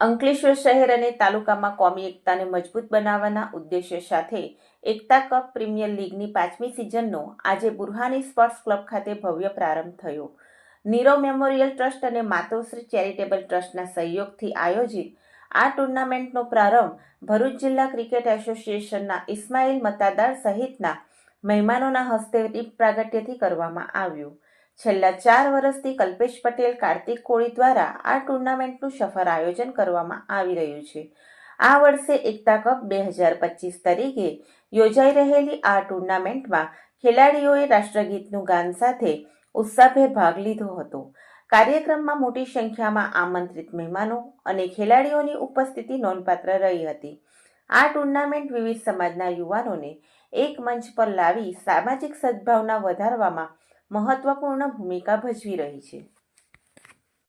અંકલેશ્વર શહેર અને તાલુકામાં કોમી એકતાને મજબૂત બનાવવાના ઉદ્દેશ્ય સાથે એકતા કપ પ્રીમિયર લીગની પાંચમી સિઝનનો આજે બુરહાની સ્પોર્ટ્સ ક્લબ ખાતે ભવ્ય પ્રારંભ થયો. નીરવ મેમોરિયલ ટ્રસ્ટ અને માતોશ્રી ચેરિટેબલ ટ્રસ્ટના સહયોગથી આયોજિત આ ટુર્નામેન્ટનો પ્રારંભ ભરૂચ જિલ્લા ક્રિકેટ એસોસિએશનના ઇસ્માઇલ મતાદાર સહિતના મહેમાનોના હસ્તે દીપ પ્રાગટ્યથી કરવામાં આવ્યું. છેલ્લા ચાર વર્ષથી કલ્પેશ પટેલ કાર્તિક કોળી દ્વારા આ ટુર્નામેન્ટનું સફળ આયોજન કરવામાં આવી રહ્યું છે. આ વર્ષે એકતા કપ બે હજાર પચીસ તરીકે યોજાઈ રહેલી આ ટુર્નામેન્ટમાં ખેલાડીઓએ રાષ્ટ્રગીતનું ગાન સાથે ઉત્સાહભેર ભાગ લીધો હતો. કાર્યક્રમમાં મોટી સંખ્યામાં આમંત્રિત મહેમાનો અને ખેલાડીઓની ઉપસ્થિતિ નોંધપાત્ર રહી હતી. આ ટુર્નામેન્ટ વિવિધ સમાજના યુવાનોને એક મંચ પર લાવી સામાજિક સદભાવના વધારવામાં મહત્વપૂર્ણ ભૂમિકા ભજવી રહી છે.